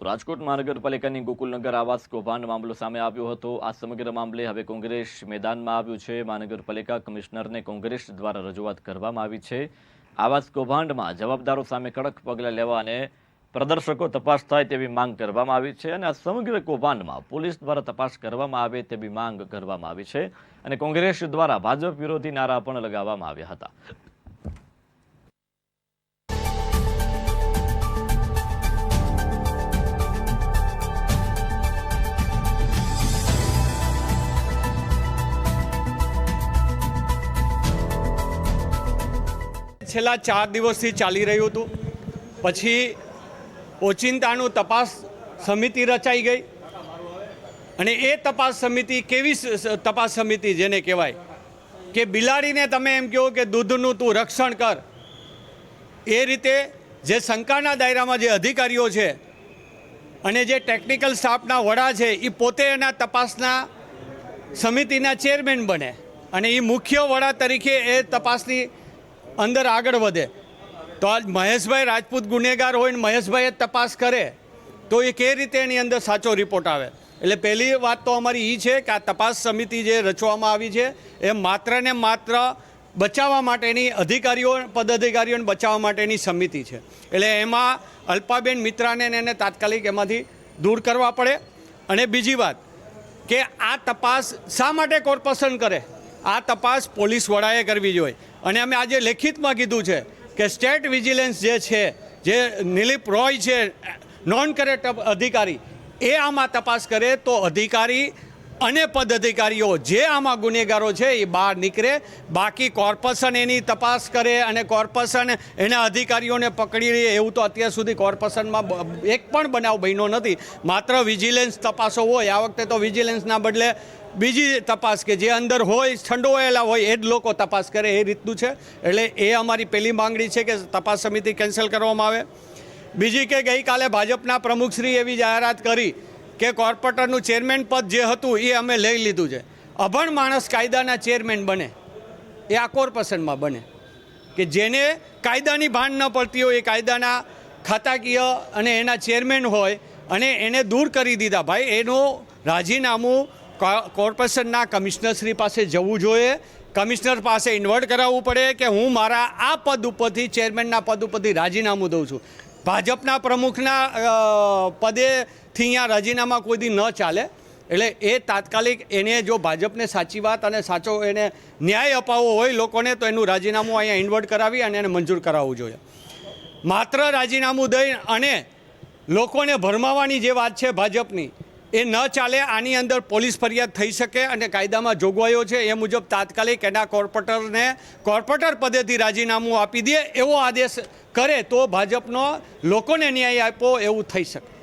તો રાજકોટ મહાનગરપાલિકાની ગોકુલનગર આવાસ કૌભાંડ મામલો સામે આવ્યો હતો. આ સમગ્ર મામલે હવે કોંગ્રેસ મેદાનમાં આવ્યું છે. મહાનગરપાલિકા કમિશનરને કોંગ્રેસ દ્વારા રજૂઆત કરવામાં આવી છે. આવાસ કૌભાંડમાં જવાબદારો સામે કડક પગલાં લેવા અને પ્રદર્શકો તપાસ થાય તેવી માંગ કરવામાં આવી છે અને આ સમગ્ર કૌભાંડમાં પોલીસ દ્વારા તપાસ કરવામાં આવે તેવી માંગ કરવામાં આવી છે અને કોંગ્રેસ દ્વારા ભાજપ વિરોધી નારા પણ લગાવવામાં આવ્યા હતા. છેલ્લા ચાર દિવસથી ચાલી રહ્યું હતું. પછી ઓચિંતાનું તપાસ સમિતિ રચાઈ ગઈ. અને એ તપાસ સમિતિ કેવી તપાસ સમિતિ જેને કહેવાય, કે બિલાડીને તમે એમ કહો કે દૂધનું તું રક્ષણ કર. એ રીતે જે શંકાના દાયરામાં જે અધિકારીઓ છે અને જે ટેકનિકલ સ્ટાફના વડા છે, એ પોતે એના તપાસના સમિતિના ચેરમેન બને. અને એ મુખ્ય વડા તરીકે એ તપાસની અંદર આગળ વધે. તો આજ મહેશભાઈ રાજપૂત ગુનેગાર હોય ને મહેશભાઈએ તપાસ કરે, તો એ કે રીતે એની અંદર સાચો રિપોર્ટ આવે? એટલે પહેલી વાત તો અમારી એ છે કે આ તપાસ સમિતિ જે રચવામાં આવી છે, એ માત્ર ને માત્ર બચાવવા માટેની અધિકારીઓ, પદાધિકારીઓને બચાવવા માટેની સમિતિ છે. એટલે એમાં અલ્પાબેન મિત્રાને એને તાત્કાલિક એમાંથી દૂર કરવા પડે. અને બીજી વાત કે આ તપાસ શા માટે કોર્પોરેશન કરે? આ તપાસ પોલીસ વડાએ કરવી જોઈએ. અને અમે આજે લેખિતમાં કીધું છે કે સ્ટેટ વિજિલન્સ જે છે, જે નિલીપ રોય છે, નોન કરેક્ટ અધિકારી, એ આમાં તપાસ કરે તો અધિકારી અને પદ અધિકારીઓ જે આમાં ગુનેગારો છે એ બહાર નીકળે, બાકી કોર્પોરેશન એની તપાસ કરે અને કોર્પોરેશન એના અધિકારીઓને પકડી લે, એવું તો અત્યાર સુધી કોર્પોરેશનમાં એક પણ બનાવ બન્યો નથી. માત્ર વિજિલન્સ તપાસો હોય, આ વખતે તો વિજિલન્સના બદલે બીજી તપાસ કે જે અંદર હોય, છંડોવાયેલા હોય, એ જ લોકો તપાસ કરે, એ રીતનું છે. એટલે એ અમારી પહેલી માંગણી છે કે તપાસ સમિતિ કેન્સલ કરવામાં આવે. બીજી કે ગઈકાલે ભાજપના પ્રમુખશ્રી એવી જાહેરાત કરી કે કોર્પોરેટરનું ચેરમેન પદ જે હતું એ અમે લઈ લીધું છે. અભણ માણસ કાયદાના ચેરમેન બને. એ આ કોર્પોરેશનમાં બને. કે જેને કાયદાની ભાન ન પડતી હોય એ કાયદાના ખાતાકીય અને એના ચેરમેન હોય અને એને દૂર કરી દીધા. ભાઈ એનું રાજીનામું કોર્પોરેશનના કમિશનરશ્રી પાસે જવું જોઈએ. કમિશનર પાસે ઇન્વર્ટ કરાવવું પડે કે હું મારા આ પદ ઉપરથી ચેરમેનના પદ ઉપરથી રાજીનામું દઉં છું. ભાજપના પ્રમુખના અ, પદેથી અહીંયા રાજીનામા કોઈ દી ન ચાલે. એટલે એ તાત્કાલિક એને જો ભાજપને સાચી વાત અને સાચો એને ન્યાય અપાવવો હોય લોકોને, તો એનું રાજીનામું અહીંયા ઇન્વર્ટ કરાવી અને એને મંજૂર કરાવવું જોઈએ. માત્ર રાજીનામું દઈ અને લોકોને ભરમાવાની જે વાત છે ભાજપની, એ ન ચાલે, આની અંદર પોલીસ ફરિયાદ થઈ શકે અને કાયદામાં જોગવાઈઓ છે એ મુજબ તાત્કાલિક એના કોર્પોરેટરને કોર્પોરેટર પદેથી રાજીનામું આપી દે એવો આદેશ કરે તો ભાજપનો લોકોને ન્યાય આપો એવું થઈ શકે.